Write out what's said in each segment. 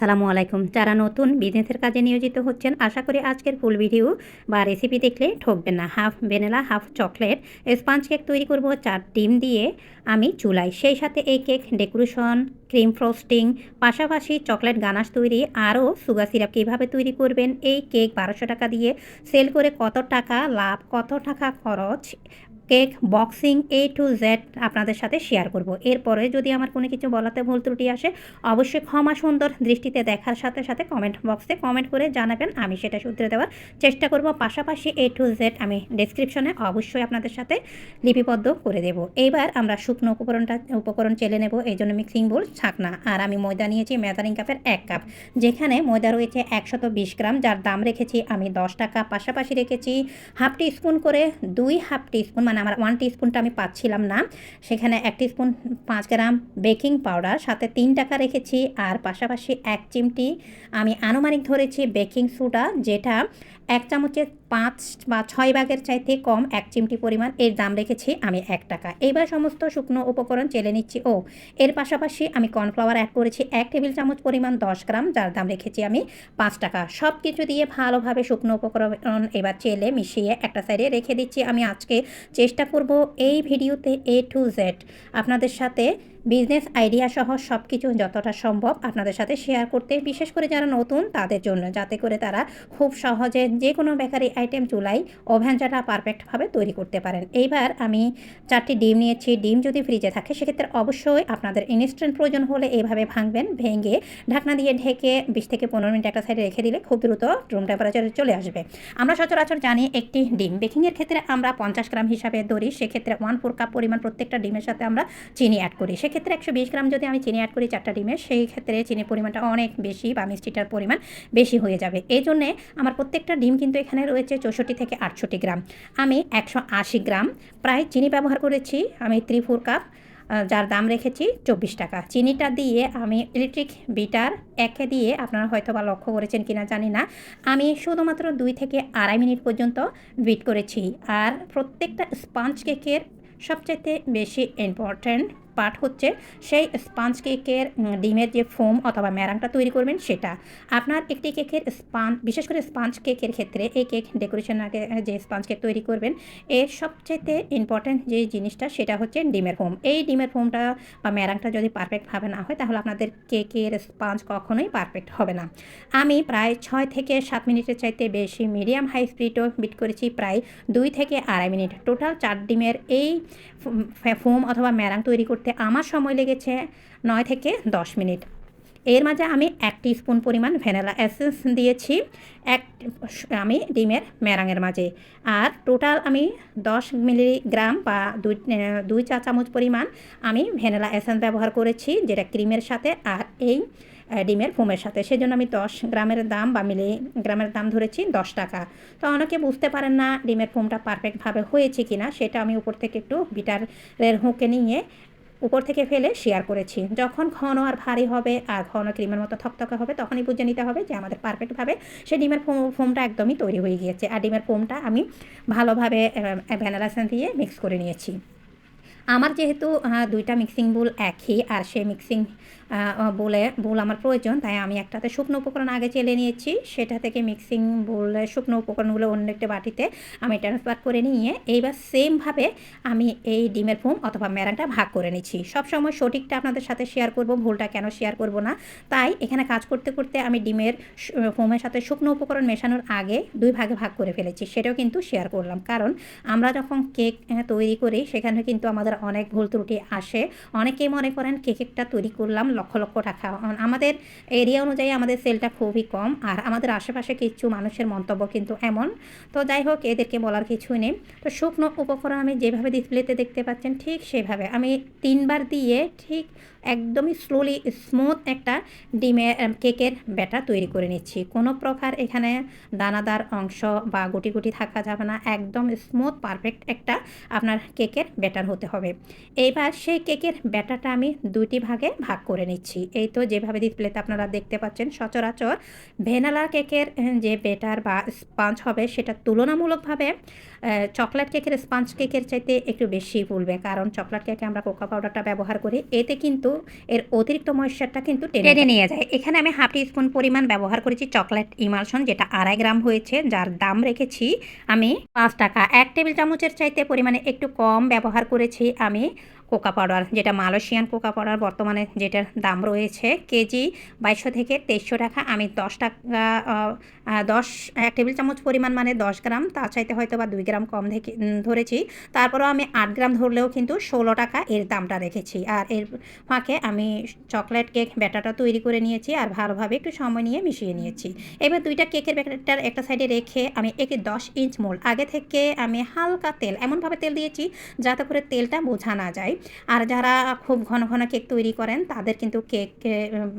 সালামু আলাইকুম। যারা নতুন বিজনেসের কাজে নিয়োজিত হচ্ছেন, আশা করি আজকের ফুল ভিডিও বা রেসিপি দেখলে ঠকবেন না। Half vanilla, half chocolate sponge cake তৈরি করব চার ডিম দিয়ে আমি চুলাই সেই সাথে এই কেক ডেকোরেশন ক্রিম ফ্রস্টিং পাশাপাশি চকলেট গানাশ তৈরি, আরও সুগার সিরাপ কীভাবে তৈরি করবেন, এই কেক বারোশো টাকা দিয়ে সেল করে কত টাকা, লাভ কত টাকা খরচ cake, boxing A to Z আপনাদের সাথে শেয়ার করব। এরপরে যদি আমার কোনো কিছু বলাতে ভুল ত্রুটি আসে, অবশ্যই ক্ষমা সুন্দর দৃষ্টিতে দেখার সাথে সাথে কমেন্ট বক্সে কমেন্ট করে জানাবেন, আমি সেটা শুধরে দেওয়ার চেষ্টা করব। পাশাপাশি এ টু জেড আমি ডেসক্রিপশনে অবশ্যই আপনাদের সাথে লিপিবদ্ধ করে দেব। এইবার আমরা শুকনো উপকরণটা, উপকরণ চেলে নেব, এই জন্য মিক্সিং বোল ছাকনা। আর আমি ময়দা নিয়েছি মেজারিং কাপের এক কাপ যেখানে ময়দা রয়েছে একশত বিশ গ্রাম, যার দাম রেখেছি আমি দশ টাকা। পাশাপাশি রেখেছি হাফ টি স্পুন করে দুই হাফ টি স্পুন মানে আমার ওয়ান স্পুনটা আমি পাচ্ছিলাম না। সেখানে এক স্পুন পাঁচ গ্রাম বেকিং পাউডার সাথে তিন টাকা রেখেছি, আর পাশাপাশি এক চিমটি আমি আনুমানিক ধরেছি বেকিং সোডা যেটা এক চামচের পাঁচ বা ছয় ভাগের চাইতে কম এক চিমটি পরিমাণ এর দাম রেখেছি আমি এক টাকা। এইবার সমস্ত শুকনো উপকরণ চেলে নিচ্ছি। ও, এর পাশাপাশি আমি কর্নফ্লাওয়ার অ্যাড করেছি এক টেবিল চামচ পরিমাণ দশ গ্রাম, যার দাম রেখেছি আমি পাঁচ টাকা। সব কিছু দিয়ে ভালোভাবে শুকনো উপকরণ এবার চেলে মিশিয়ে একটা সাইডে রেখে দিচ্ছি। আমি আজকে চেষ্টা করব এই ভিডিওতে এ টু জেড আপনাদের সাথে বিজনেস আইডিয়া সহ সব কিছু যতটা সম্ভব আপনাদের সাথে শেয়ার করতে, বিশেষ করে যারা নতুন তাদের জন্য, যাতে করে তারা খুব সহজে যে কোনো বেকারি আইটেম চুলাই ওভেনজাটা পারফেক্টভাবে তৈরি করতে পারেন। এইবার আমি চারটি ডিম নিয়েছি। ডিম যদি ফ্রিজে থাকে, সেক্ষেত্রে অবশ্যই আপনাদের ইনস্ট্যান্ট প্রয়োজন হলে এইভাবে ভাঙবেন, ভেঙে ঢাকনা দিয়ে ঢেকে বিশ থেকে পনেরো মিনিট একটা সাইডে রেখে দিলে খুব দ্রুত রুম টেম্পারেচারে চলে আসবে। আমরা সচরাচর জানি একটি ডিম। বেকিংয়ের ক্ষেত্রে আমরা পঞ্চাশ গ্রাম হিসাবে ধরি। সেক্ষেত্রে ওয়ান ফোর কাপ পরিমাণ প্রত্যেকটা ডিমের সাথে আমরা চিনি অ্যাড করি। সেক্ষেত্রে একশো বিশ গ্রাম যদি আমি চিনি অ্যাড করি চারটা ডিমে সেই ক্ষেত্রে চিনির পরিমাণটা অনেক বেশি বা মিষ্টিটার পরিমাণ বেশি হয়ে যাবে। এই জন্যে আমার প্রত্যেকটা ডিম কিন্তু এখানে রয়েছে চৌষট্টি থেকে আটষট্টি গ্রাম। আমি একশো আশি গ্রাম প্রায় চিনি ব্যবহার করেছি। আমি থ্রি ফোর কাপ যার দাম রেখেছি চব্বিশ টাকা। চিনিটা দিয়ে আমি ইলেকট্রিক বিটার একে দিয়ে আপনারা হয়তো বা লক্ষ্য করেছেন কিনা জানি না। আমি শুধুমাত্র দুই থেকে আড়াই মিনিট পর্যন্ত বিট করেছি। আর প্রত্যেকটা স্পঞ্জ কেকের সবচাইতে বেশি ইম্পর্ট্যান্ট পার্ট হচ্ছে সেই স্পাঞ্জ কেকের ডিমের যে ফোম অথবা ম্যারাংটা তৈরি করবেন সেটা। আপনার একটি কেকের স্পান, বিশেষ করে স্পাঞ্জ কেকের ক্ষেত্রে এই কেক ডেকোরেশন আগে, যে স্পাঞ্জ কেক তৈরি করবেন, এর সবচেয়ে ইম্পর্ট্যান্ট যে জিনিসটা সেটা হচ্ছে ডিমের ফোম। এই ডিমের ফোমটা বা ম্যারাংটা যদি পারফেক্টভাবে না হয়, তাহলে আপনাদের কেকের স্পাঞ্জ কখনোই পারফেক্ট হবে না। আমি প্রায় ছয় থেকে সাত মিনিটের চাইতে বেশি মিডিয়াম হাই স্পিডও বিট করেছি, প্রায় দুই থেকে আড়াই মিনিট। টোটাল চার ডিমের এই ফোম অথবা ম্যারাং তৈরি করতে আমার সময় লেগেছে নয় থেকে দশ মিনিট। এর মাঝে আমি এক স্পুন পরিমাণ ভ্যানিলা এসেন্স দিয়েছি, এক আমি ডিমের ম্যারাঙের মাঝে। আর টোটাল আমি দশ মিলিগ্রাম বা দুই দুই চা চামচ পরিমাণ আমি ভ্যানিলা এসেন্স ব্যবহার করেছি, যেটা ক্রিমের সাথে আর এই ডিমের ফোমের সাথে। সেজন্য আমি দশ গ্রামের দাম বা মিলি গ্রামের দাম ধরেছি দশ টাকা। তো অনেকে বুঝতে পারেন না ডিমের ফোমটা পারফেক্টভাবে হয়েছে কি না সেটা আমি উপর থেকে একটু বিটারের হুঁকে নিয়ে উপর থেকে ফেলে শেয়ার করেছি। যখন ঘন আর ভারী হবে আর ঘন ক্রিমের মতো থকথকে হবে, তখনই বুঝে নিতে হবে যে আমাদের পারফেক্টভাবে সেই ডিমের ফোম, ফোমটা একদমই তৈরি হয়ে গিয়েছে। আর ডিমের ফোমটা আমি ভালোভাবে ভ্যানালাসান দিয়ে মিক্স করে নিয়েছি। আমার যেহেতু দুইটা মিক্সিং বুল একই আর সে মিক্সিং বোলে বুল আমার প্রয়োজন, তাই আমি একটাতে শুকনো উপকরণ আগে চেলে নিয়েছি। সেটা থেকে মিক্সিং বোলে শুকনো উপকরণগুলো অন্য একটা বাটিতে আমি ট্রান্সফার করে নিয়ে এইবার সেমভাবে আমি এই ডিমের ফোম অথবা ম্যারানটা ভাগ করে নিচ্ছি। সবসময় সঠিকটা আপনাদের সাথে শেয়ার করব, ভুলটা কেন শেয়ার করব না। তাই এখানে কাজ করতে করতে আমি ডিমের ফোমের সাথে শুকনো উপকরণ মেশানোর আগে দুই ভাগে ভাগ করে ফেলেছি, সেটাও কিন্তু শেয়ার করলাম। কারণ আমরা যখন কেক তৈরি করি, সেখানে কিন্তু আমাদের অনেক ভুল ত্রুটি আসে। অনেকেই মনে করেন কেকেকটা তৈরি করলাম, লক্ষ লক্ষ টাকা। আমাদের এরিয়া অনুযায়ী আমাদের সেলটা খুবই কম, আর আমাদের আশেপাশে কিছু মানুষের মন্তব্য কিন্তু এমন। তো যাই হোক, এদেরকে বলার কিছুই নেই। তো শুকনো উপকরণ আমি যেভাবে ডিসপ্লেতে দেখতে পাচ্ছেন, ঠিক সেভাবে। আমি তিনবার দিয়ে ঠিক একদমই স্লোলি স্মুথ একটা ডিমের কেকের ব্যাটার তৈরি করে নিচ্ছি। কোনো প্রকার এখানে দানাদার অংশ বা গুটি গুটি থাকা যাবে না। একদম স্মুথ পারফেক্ট একটা আপনার কেকের ব্যাটার হতে হবে। এইবার সেই কেকের ব্যাটারটা আমি দুইটি ভাগে ভাগ করে নিচ্ছি। এই তো যেভাবে ডিসপ্লেতে আপনারা দেখতে পাচ্ছেন, সচরাচর ভেনালা কেকের যে ব্যাটার বা স্পাঞ্জ হবে সেটা তুলনামূলকভাবে চকলেট কেকের স্পাঞ্জ কেকের চাইতে একটু বেশি ফুলবে। কারণ চকলেট কেকে আমরা কোকা পাউডারটা ব্যবহার করি। এতে কিন্তু কিন্তু এর অতিরিক্ত ময়েশ্চারটা কিন্তু টেনে নিয়ে। যায়। এখানে আমি হাফ টি স্পুন পরিমাণ ব্যবহার করেছি চকলেট ইমালশন যেটা আড়াই গ্রাম হয়েছে যার দাম রেখেছি আমি পাঁচ টাকা। এক টেবিল চামচের চাইতে পরিমাণে একটু কম ব্যবহার করেছি আমি। কোকা পাউডার, যেটা মালয়েশিয়ান কোকা পাউডার বর্তমানে যেটার দাম রয়েছে কেজি বাইশশো থেকে তেইশশো টাকা। আমি দশ টাকা দশ, এক টেবিল চামচ পরিমাণ মানে দশ গ্রাম, তার চাইতে হয়তো বা দুই গ্রাম কম থেকে ধরেছি। তারপরেও আমি আট গ্রাম ধরলেও কিন্তু ষোলো টাকা এর দামটা রেখেছি। আর এর ফাঁকে আমি চকলেট কেক ব্যাটারটা তৈরি করে নিয়েছি আর ভালোভাবে একটু সময় নিয়ে মিশিয়ে নিয়েছি। এবার দুইটা কেকের ব্যাটারটার একটা সাইডে রেখে আমি একে দশ ইঞ্চ মোল, আগে থেকে আমি হালকা তেল, এমনভাবে তেল দিয়েছি যাতে করে তেলটা বোঝা না যায়। আর যারা খুব ঘন ঘন কেক তৈরি করেন, তাদের কিন্তু কেক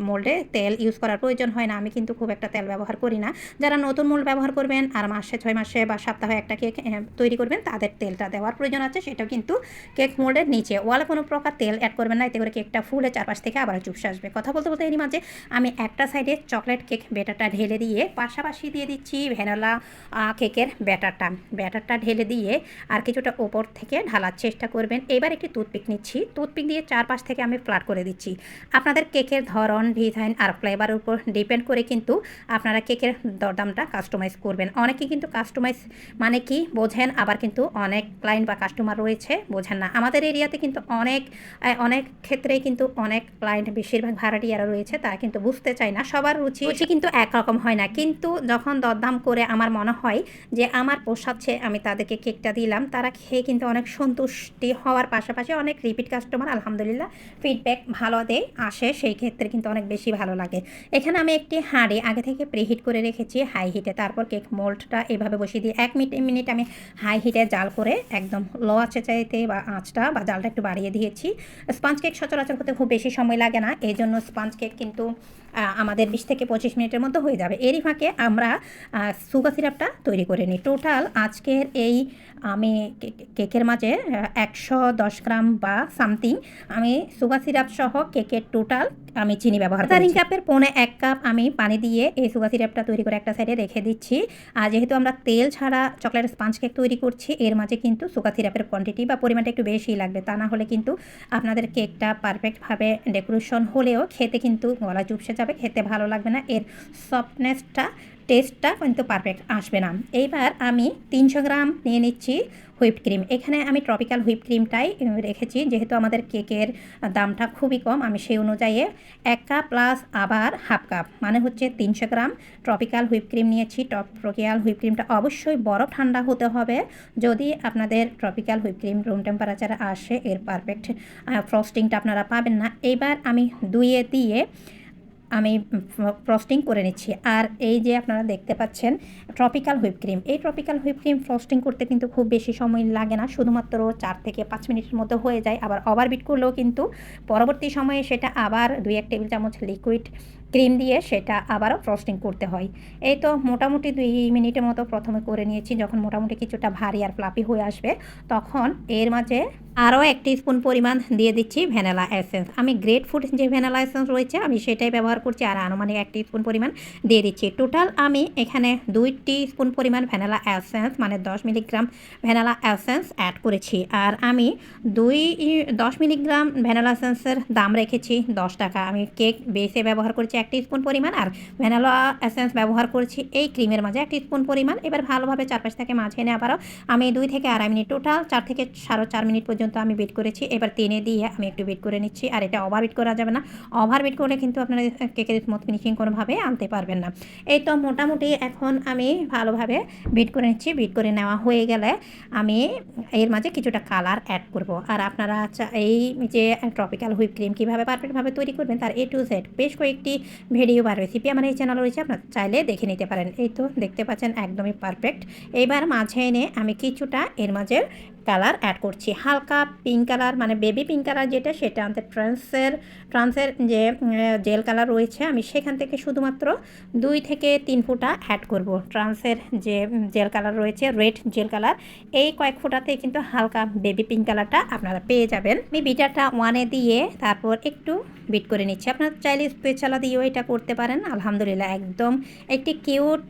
মোল্ডে তেল ইউজ করার প্রয়োজন হয় না। আমি কিন্তু খুব একটা তেল ব্যবহার করি না। যারা নতুন মোল্ড ব্যবহার করবেন আর মাসে ছয় মাসে বা সপ্তাহে একটা কেক তৈরি করবেন, তাদের তেলটা দেওয়ার প্রয়োজন আছে। সেটাও কিন্তু কেক মোল্ডের নিচে। ওয়ালে কোনো প্রকার তেল অ্যাড করবেন না, এতে করে কেকটা ফুলে চারপাশ থেকে আবার চুপসে আসবে। কথা বলতে বলতে এরই মাঝে আমি একটা সাইডে চকলেট কেক ব্যাটারটা ঢেলে দিয়ে পাশাপাশি দিয়ে দিচ্ছি ভ্যানিলা কেকের ব্যাটারটা ব্যাটারটা ঢেলে দিয়ে আর কিছুটা ওপর থেকে ঢালার চেষ্টা করবেন। এবার একটি টুথপিক নিচ্ছি। টুথপিক দিয়ে চারপাশ থেকে আমি ফ্ল্যাট করে দিচ্ছি। আপনাদের কেকের ধরন ডিজাইন আর ফ্লেভারের উপর ডিপেন্ড করে কিন্তু আপনারা কেকের দরদামটা কাস্টমাইজ করবেন। অনেকে কিন্তু কাস্টমাইজ মানে কি বোঝেন আবার কিন্তু অনেক ক্লায়েন্ট বা কাস্টমার রয়েছে বোঝেন না। আমাদের এরিয়াতে কিন্তু অনেক অনেক ক্ষেত্রে কিন্তু অনেক ক্লায়েন্ট বেশিরভাগ ভাড়াটিয়ারা রয়েছে তারা কিন্তু বুঝতে চায় না। সবার রুচি রুচি কিন্তু একরকম হয় না। কিন্তু যখন দরদাম করে আমার মনে হয় যে আমার পোষাচ্ছে আমি তাদেরকে কেকটা দিলাম তারা খেয়ে কিন্তু অনেক সন্তুষ্টি হওয়ার পাশাপাশি অনেক রিপিট কাস্টমার আলহামদুলিল্লাহ ফিডব্যাক ভালো দেয়, আসে, সেই ক্ষেত্রে কিন্তু অনেক বেশি ভালো লাগে। এখানে আমি একটি হাঁড়ি আগে থেকে প্রিহিট করে রেখেছি হাই হিটে তারপর কেক মোল্ডটা এভাবে বসিয়ে দিয়ে এক মিনিট মিনিট আমি হাই হিটে জাল করে একদম লো আছে চাইতে বা আঁচটা বা জালটা একটু বাড়িয়ে দিয়েছি। স্পঞ্জ কেক সচরাচর করতে খুব বেশি সময় লাগে না এই জন্য স্পঞ্জ কেক কিন্তু আমাদের বিশ থেকে পঁচিশ মিনিটের মধ্যে হয়ে যাবে। এরই ফাঁকে আমরা সুগা সিরাপটা তৈরি করে নিই। টোটাল আজকের এই আমি কেকের মাঝে একশো দশ গ্রাম বা সামথিং আমি সুগা সিরাপ সহ কেকের টোটাল আমি চিনি ব্যবহার করি কাপের পৌনে এক কাপ আমি পানি দিয়ে এই সুগার সিরাপটা তৈরি করে একটা সাইডে রেখে দিচ্ছি। আর যেহেতু আমরা তেল ছাড়া চকলেট স্পঞ্জ কেক তৈরি করছি এর মাঝে কিন্তু সুগার সিরাপের কোয়ান্টিটি বা পরিমাণটা একটু বেশি লাগবে। তা না হলে কিন্তু আপনাদের কেকটা পারফেক্টভাবে ডেকোরেশন হলেও খেতে কিন্তু গলা চুপসে যাবে খেতে ভালো লাগবে না। এর সফটনেসটা টেস্টটা কিন্তু পারফেক্ট আসবে না। এইবার আমি তিনশো গ্রাম নিয়ে নিচ্ছি হুইপ ক্রিম। এখানে আমি ট্রপিক্যাল হুইপ ক্রিমটাই রেখেছি। যেহেতু আমাদের কেকের দামটা খুবই কম, আমি সেই অনুযায়ী এক কাপ প্লাস আবার হাফ কাপ মানে হচ্ছে তিনশো গ্রাম ট্রপিক্যাল হুইপ ক্রিম নিয়েছি। ট্রপিক্যাল হুইপ ক্রিমটা অবশ্যই বরফ ঠান্ডা হতে হবে। যদি আপনাদের ট্রপিক্যাল হুইপ ক্রিম রুম টেম্পারেচারে আসে, এর পারফেক্ট ফ্রস্টিংটা আপনারা পাবেন না। এইবার আমি দুইয়ে দিয়ে আমি ফ্রস্টিং করে নিচ্ছি। আর এই যে আপনারা দেখতে পাচ্ছেন ট্রপিক্যাল হুইপ ক্রিম এই ট্রপিক্যাল হুইপ ক্রিম ফ্রস্টিং করতে কিন্তু খুব বেশি সময় লাগে না। শুধুমাত্র চার থেকে পাঁচ মিনিটের মধ্যে হয়ে যায়। আবার ওভারবিট করলেও কিন্তু পরবর্তী সময়ে সেটা আবার দুই এক টেবিল চামচ লিকুইড ক্রিম দিয়ে সেটা আবারও ফ্রস্টিং করতে হয়। এই তো মোটামুটি দুই মিনিটের মতো প্রথমে করে নিয়েছি। যখন মোটামুটি কিছুটা ভারী আর ফ্লাপি হয়ে আসবে, তখন এর মাঝে আরও এক স্পুন পরিমাণ দিয়ে দিচ্ছি ভ্যানিলা এসেন্স আমি গ্রেট ফুড যে ভ্যানিলা এসেন্স রয়েছে, আমি সেটাই ব্যবহার করছি আর আনুমানিক এক স্পুন পরিমাণ দিয়ে দিচ্ছি। টোটাল আমি এখানে দুই স্পুন পরিমাণ ভ্যানিলা এসেন্স মানে দশ মিলিগ্রাম ভ্যানিলা এসেন্স অ্যাড করেছি। আর আমি দুই, দশ মিলিগ্রাম ভ্যানিলা এসেন্সের দাম রেখেছি দশ টাকা। আমি কেক বেসে ব্যবহার করেছি এক স্পুন পরিমাণ আর ভ্যানিলা এসেন্স ব্যবহার করেছি এই ক্রিমের মাঝে। এক স্পুন পরিমাণ, এবার ভালোভাবে চারপাশ থেকে মাঝে এনে আবারও আমি দুই থেকে আড়াই মিনিট টোটাল চার থেকে সাড়ে চার মিনিট পর্যন্ত আমি বিট করেছি। এবার টেনে দিয়ে আমি একটু বিট করে নিচ্ছি। আর এটা ওভার বিট করা যাবে না। ওভার বিট করলে কিন্তু আপনারা কেকের স্মুথ ফিনিশিং কোনোভাবে আনতে পারবেন না। এই তো মোটামুটি এখন আমি ভালোভাবে বিট করে নিচ্ছি। বিট করে নেওয়া হয়ে গেলে আমি এর মাঝে কিছুটা কালার অ্যাড করব। আর আপনারা চা- এই যে ট্রপিক্যাল হুইপ ক্রিম কীভাবে পারফেক্টভাবে তৈরি করবেন, তার এ টু জেড বেশ কয়েকটি ভিডিও বা রেসিপি আমার এই চ্যানেল রয়েছে, আপনার চাইলে দেখে নিতে পারেন। এই তো দেখতে পাচ্ছেন, একদমই পারফেক্ট এইবার মাঝে এনে আমি কিছুটা এর মাঝে কালার অ্যাড করছি। হালকা পিঙ্ক কালার মানে বেবি পিঙ্ক কালার যেটা, সেটা আমাদের ট্রান্সের ট্রান্সের যে জেল কালার রয়েছে, আমি সেখান থেকে শুধুমাত্র দুই থেকে তিন ফুটা অ্যাড করব। ট্রান্সের যে জেল কালার রয়েছে রেড জেল কালার এই কয়েক ফুটাতে কিন্তু হালকা বেবি পিঙ্ক কালারটা আপনারা পেয়ে যাবেন। আমি বিটারটা ওয়ানে দিয়ে তারপর একটু বিট করে নিচ্ছি। আপনারা চাইলে স্পেচালা দিয়েও এটা করতে পারেন। আলহামদুলিল্লাহ, একদম একটি কিউট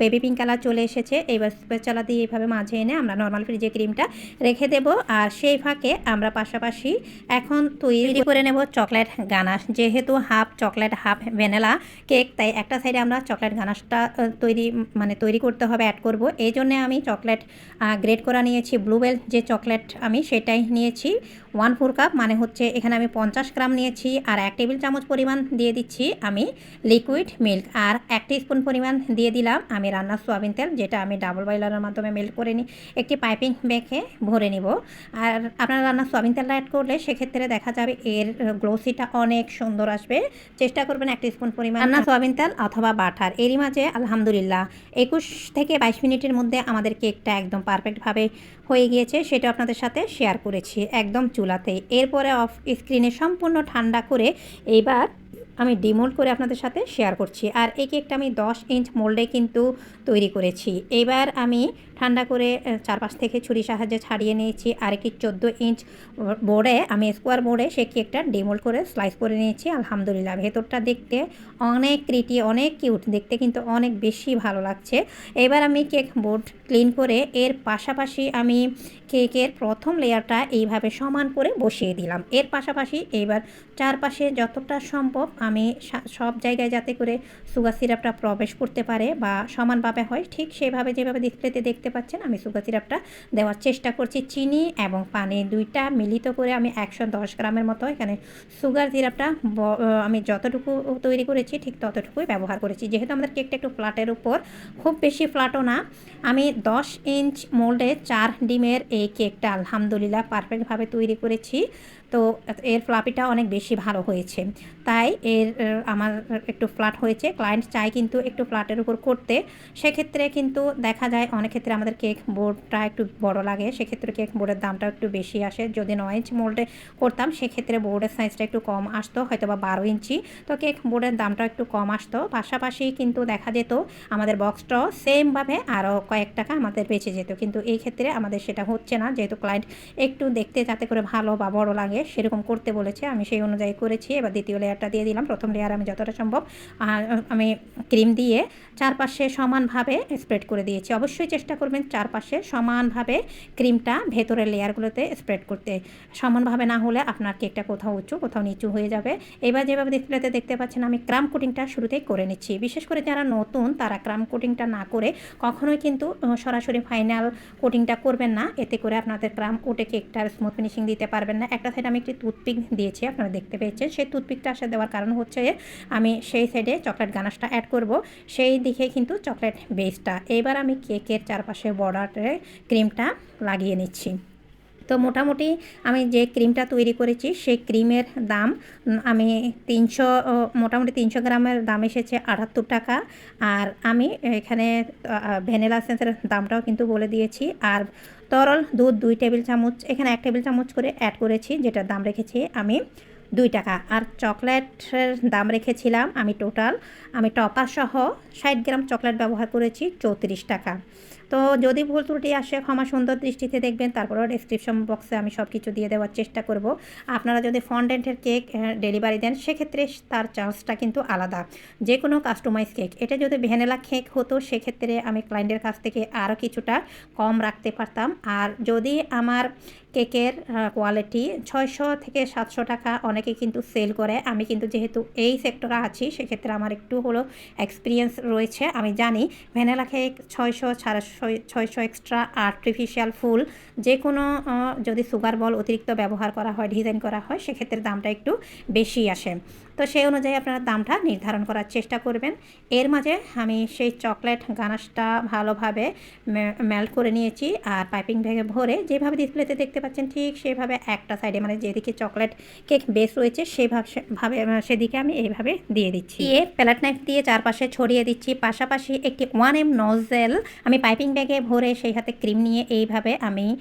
বেবি পিঙ্ক কালার চলে এসেছে। এইবার স্পেচালা দিয়ে এইভাবে মাঝে এনে আমরা নর্মাল ফ্রিজে ক্রিমটা এটা রেখে দেব। আর সেই ফাঁকে আমরা পাশাপাশি এখন তৈরি করে নেব চকলেট গানাস যেহেতু half chocolate, half vanilla cake, তাই একটা সাইডে আমরা চকলেট গানাসটা তৈরি মানে তৈরি করতে হবে অ্যাড করব। এই জন্যে আমি চকলেট গ্রেড করা নিয়েছি। ব্লুবেল যে চকলেট আমি সেটাই নিয়েছি। ওয়ান ফোর কাপ মানে হচ্ছে এখানে আমি পঞ্চাশ গ্রাম নিয়েছি আর এক টেবিল চামচ পরিমাণ দিয়ে দিচ্ছি আমি লিকুইড মিল্ক আর এক স্পুন পরিমাণ দিয়ে দিলাম আমি রান্নার সোয়াবিন তেল যেটা আমি ডাবল বয়লারের মাধ্যমে মেল্ট করে নিই। একটি পাইপিং ব্যাগে ভরে নিব। আর আপনারা রান্নার সোয়াবিন তেলটা অ্যাড করলে সেক্ষেত্রে দেখা যাবে এর গ্লোসিটা অনেক সুন্দর আসবে। চেষ্টা করবেন এক স্পুন পরিমাণ রান্নার সোয়াবিন তেল অথবা বাটার। এরই মাঝে আলহামদুলিল্লাহ একুশ থেকে বাইশ মিনিটের মধ্যে আমাদের কেকটা একদম পারফেক্টভাবে হয়ে গিয়েছে। সেটা আপনাদের সাথে শেয়ার করেছি। একদম চুলাতে। এরপরে অফ স্ক্রিনে সম্পূর্ণ ঠান্ডা করে এইবার আমি ডিমোল্ড করে আপনাদের সাথে শেয়ার করছি। আর এই কেকটা আমি দশ ইঞ্চ মোল্ডে কিন্তু তৈরি করেছি। এবার আমি ঠান্ডা করে চারপাশ থেকে ছুরি সাহায্যে ছাড়িয়ে নিয়েছি। আর একটি চোদ্দ ইঞ্চ বোর্ডে, আমি স্কোয়ার বোর্ডে সে কেকটা ডিমোল্ড করে স্লাইস করে নিয়েছি, আলহামদুলিল্লাহ। ভেতরটা দেখতে অনেক ক্রিটি অনেক কিউট দেখতে কিন্তু অনেক বেশি ভালো লাগছে। এবার আমি কেক বোর্ড ক্লিন করে, এর পাশাপাশি আমি কেকের প্রথম লেয়ারটা এইভাবে সমান করে বসিয়ে দিলাম। এর পাশাপাশি এবার চারপাশে যতটা সম্ভব আমি সব জায়গায় যাতে করে সুগার সিরাপটা প্রবেশ করতে পারে বা সমানভাবে হয়, ঠিক সেভাবে যেভাবে ডিসপ্লেতে দেখতে পাচ্ছেন, আমি সুগার সিরাপটা দেওয়ার চেষ্টা করছি। চিনি এবং পানি দুইটা মিলিত করে আমি একশো দশ গ্রামের মতো এখানে সুগার সিরাপটা আমি যতটুকু তৈরি করেছি ঠিক ততটুকুই ব্যবহার করেছি। যেহেতু আমাদের কেকটা একটু ফ্ল্যাটের উপর, খুব বেশি ফ্ল্যাটও না, আমি দশ ইঞ্চ মোল্ডে চার ডিমের এই কেকটা আলহামদুলিল্লাহ পারফেক্টভাবে তৈরি করেছি। তো এর ফ্লাপিটা অনেক বেশি ভালো হয়েছে। তাই এর আমার একটু ফ্ল্যাট হয়েছে। ক্লায়েন্ট চায় কিন্তু একটু ফ্ল্যাটের উপর করতে। সেক্ষেত্রে কিন্তু দেখা যায় অনেক ক্ষেত্রে আমাদের কেক বোর্ডটা একটু বড় লাগে। সেক্ষেত্রে কেক বোর্ডের দামটা একটু বেশি আসে। যদি নয় ইঞ্চ মোল্ডে করতাম, সেক্ষেত্রে বোর্ডের সাইজটা একটু কম আসতো হয়তো বা বারো ইঞ্চি তো কেক বোর্ডের দামটা একটু কম আসতো। পাশাপাশি কিন্তু দেখা যেত, আমাদের বক্সটাও সেমভাবে আরও কয়েক টাকা আমাদের বেঁচে যেত। কিন্তু এই ক্ষেত্রে আমাদের সেটা হচ্ছে না। যেহেতু ক্লায়েন্ট একটু দেখতে যাতে করে ভালো বা বড় লাগে সেরকম করতে বলেছে, আমি সেই অনুযায়ী করেছি, এবার দ্বিতীয় লেয়ারটা দিয়ে দিলাম, প্রথম লেয়ার আমি যতটা সম্ভব আমি ক্রিম দিয়ে চারপাশে সমানভাবে স্প্রেড করে দিয়েছি। অবশ্যই চেষ্টা করবেন চারপাশে সমানভাবে ক্রিমটা ভেতরের লেয়ারগুলোতে স্প্রেড করতে। সমানভাবে না হলে আপনার কেকটা কোথাও উঁচু, কোথাও নিচু হয়ে যাবে। এবার যেভাবে ডিসপ্লেতে দেখতে পাচ্ছেন, আমি ক্রাম কোটিংটা শুরুতেই করে নিচ্ছি। বিশেষ করে যারা নতুন, তারা ক্রাম কোটিংটা না করে কখনোই কিন্তু সরাসরি ফাইনাল কোটিংটা করবেন না। এতে করে আপনাদের ক্রাম উঠে কেকটার স্মুথ ফিনিশিং দিতে পারবেন না। একটা সাইড আমি একটি টুথপিক দিয়েছি, আপনারা দেখতে পেয়েছেন। সেই টুথপিকটা আসা দেওয়ার কারণ হচ্ছে আমি সেই সাইডে চকলেট গানাশটা অ্যাড করব। সেই দিকে কিন্তু চকলেট বেসটা এবার আমি কেকের চারপাশে বর্ডারে ক্রিমটা লাগিয়ে নিচ্ছি। তো মোটামুটি আমি যে ক্রিমটা তৈরি করেছি, সেই ক্রিমের দাম আমি তিনশো মোটামুটি তিনশো গ্রামের দাম এসেছে আটাত্তর টাকা। আর আমি এখানে ভ্যানিলা সেন্সের দামটাও কিন্তু বলে দিয়েছি। আর তরল, দুধ, দুই টেবিল চামচ, এখানে এক টেবিল চামচ করে অ্যাড করেছি, যেটার দাম রেখেছি আমি দুই টাকা। আর চকলেটের দাম রেখেছিলাম আমি টোটাল আমি টপার সহ ষাট গ্রাম চকলেট ব্যবহার করেছি চৌত্রিশ টাকা। তো যদি ভুল ত্রুটি আসে, ক্ষমা সুন্দর দৃষ্টিতে দেখবেন, তারপরেও ডিসক্রিপশন বক্সে আমি সব কিছু দিয়ে দেওয়ার চেষ্টা করব। আপনারা যদি ফন্ডেন্টের কেক ডেলিভারি দেন, সেক্ষেত্রে তার চার্জটা কিন্তু আলাদা। যে কোনো কাস্টমাইজ কেক এটা যদি ভ্যানিলা কেক হতো, সেক্ষেত্রে আমি ক্লায়েন্টের কাছ থেকে আরও কিছুটা কম রাখতে পারতাম। আর যদি আমার কেকের কোয়ালিটি ছয়শো থেকে সাতশো টাকা অনেকে কিন্তু সেল করে। আমি কিন্তু যেহেতু এই সেক্টরে আছি, সেক্ষেত্রে আমার একটু হলো এক্সপিরিয়েন্স রয়েছে। আমি জানি ভ্যানিলা কেক ছয়শো, সাড়ে ছয়শো এক্সট্রা আর্টিফিশিয়াল ফুল যে কোনো যদি সুগার বল অতিরিক্ত ব্যবহার করা হয়, ডিজাইন করা হয়, সেক্ষেত্রে দামটা একটু বেশি আসে। তো সেই অনুযায়ী আপনারা দামটা নির্ধারণ করার চেষ্টা করবেন। এর মাঝে আমি সেই চকলেট গানাশটা ভালোভাবে মেল্ট করে নিয়েছি আর পাইপিং ব্যাগে ভরে যেভাবে ডিসপ্লেতে দেখতে পাচ্ছেন ঠিক সেভাবে একটা সাইডে মানে যেদিকে চকলেট কেক বেস রয়েছে সেভাবে ভাবে সেদিকে আমি এইভাবে দিয়ে দিচ্ছি। দিয়ে প্যালেট নাইফ দিয়ে চারপাশে ছড়িয়ে দিচ্ছি। পাশাপাশি একটি ওয়ান এম নজেল আমি পাইপিং ব্যাগে ভরে সেই হাতে ক্রিম নিয়ে এইভাবে আমি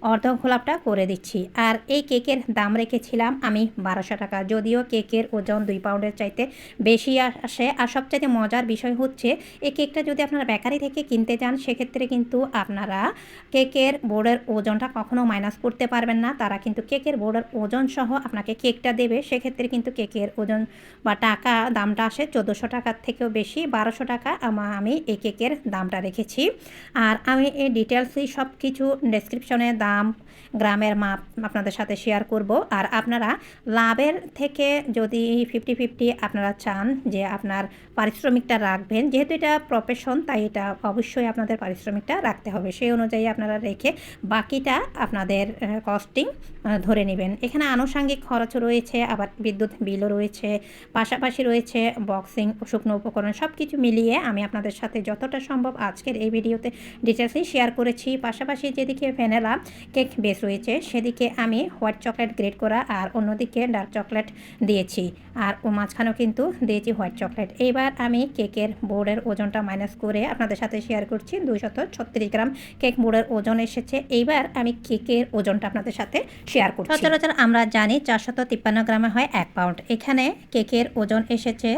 অর্ধ গোলাপটা করে দিচ্ছি। আর এই কেকের দাম রেখেছিলাম আমি বারোশো টাকা। যদিও কেকের ওজন দুই পাউন্ডের চাইতে বেশি আসে, আর সবচাইতে মজার বিষয় হচ্ছে, এই কেকটা যদি আপনারা বেকারি থেকে কিনতে যান সেক্ষেত্রে কিন্তু আপনারা কেকের বোর্ডের ওজনটা কখনো মাইনাস করতে পারবেন না। তারা কিন্তু কেকের বোর্ডের ওজন সহ আপনাকে কেকটা দেবে। সেক্ষেত্রে কিন্তু কেকের ওজন বা টাকা দামটা আসে চোদ্দোশো টাকার থেকেও বেশি, বারোশো টাকা আমা- আমি এই কেকের দামটা রেখেছি। আর আমি এই ডিটেলসই সব কিছু ডেসক্রিপশনে দাম sampah গ্রামের মাপ আপনাদের সাথে শেয়ার করব। আর আপনারা লাভের থেকে যদি ফিফটি ফিফটি আপনারা চান যে আপনার পারিশ্রমিকটা রাখবেন, যেহেতু এটা প্রফেশন তাই এটা অবশ্যই আপনাদের পারিশ্রমিকটা রাখতে হবে। সেই অনুযায়ী আপনারা রেখে বাকিটা আপনাদের কস্টিং ধরে নেবেন। এখানে আনুষঙ্গিক খরচ রয়েছে, আবার বিদ্যুৎ বিলও রয়েছে, পাশাপাশি রয়েছে বক্সিং শুকনো উপকরণ সব কিছু মিলিয়ে আমি আপনাদের সাথে যতটা সম্ভব আজকের এই ভিডিওতে ডিটেলসই শেয়ার করেছি। পাশাপাশি যেদিকে ভ্যানিলা কেক বেস রয়েছে। সেদিকে আমি হোয়াইট চকলেট গ্রেড করা আর অন্যদিকে ডার্ক চকলেট দিয়েছি। আর ও মাঝখানেও কিন্তু দিয়েছি হোয়াইট চকলেট। এইবার আমি কেকের বোর্ডের ওজনটা মাইনাস করে আপনাদের সাথে শেয়ার করছি। দুইশত ছত্রিশ গ্রাম কেক বোর্ডের ওজন এসেছে। এইবার আমি কেকের ওজনটা আপনাদের সাথে শেয়ার করছি। সচরাচর আমরা জানি চারশত তিপ্পান্ন গ্রামে হয় এক পাউন্ড এখানে কেকের ওজন এসেছে।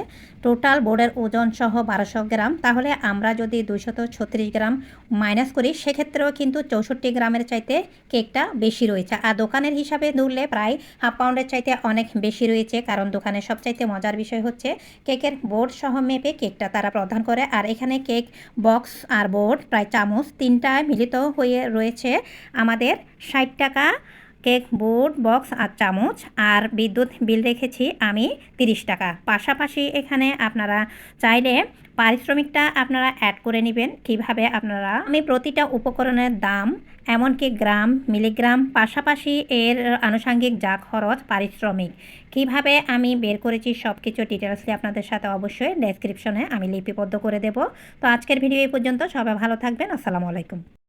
টোটাল বোর্ডের ওজন সহ বারোশো গ্রাম। তাহলে আমরা যদি দুইশত ছত্রিশ গ্রাম মাইনাস করি, সেক্ষেত্রেও কিন্তু চৌষট্টি গ্রামের চাইতে কেকটা বেশি রয়েছে। আর দোকানের হিসাবে ধরলে প্রায় হাফ পাউন্ডের চাইতে অনেক বেশি রয়েছে। কারণ দোকানে সবচাইতে মজার বিষয় হচ্ছে কেকের বোর্ড সহ মেপে কেকটা তারা প্রদান করে। আর এখানে কেক বক্স আর বোর্ড, প্রায় চামচ, তিনটায় মিলিত হয়ে রয়েছে। আমাদের ষাট টাকা কেক বোর্ড বক্স আর চামচ আর বিদ্যুৎ বিল রেখেছি আমি তিরিশ টাকা। পাশাপাশি এখানে আপনারা চাইলে পারিশ্রমিকটা আপনারা অ্যাড করে নেবেন। কীভাবে আপনারা? আমি প্রতিটা উপকরণের দাম, এমনকি গ্রাম, মিলিগ্রাম, পাশাপাশি এর আনুষঙ্গিক যা খরচ, পারিশ্রমিক, কীভাবে আমি বের করেছি সব কিছু ডিটেলসলি আপনাদের সাথে অবশ্যই ডেসক্রিপশনে আমি লিপিবদ্ধ করে দেব। তো আজকের ভিডিও এই পর্যন্ত। সবাই ভালো থাকবেন। আসসালামু আলাইকুম।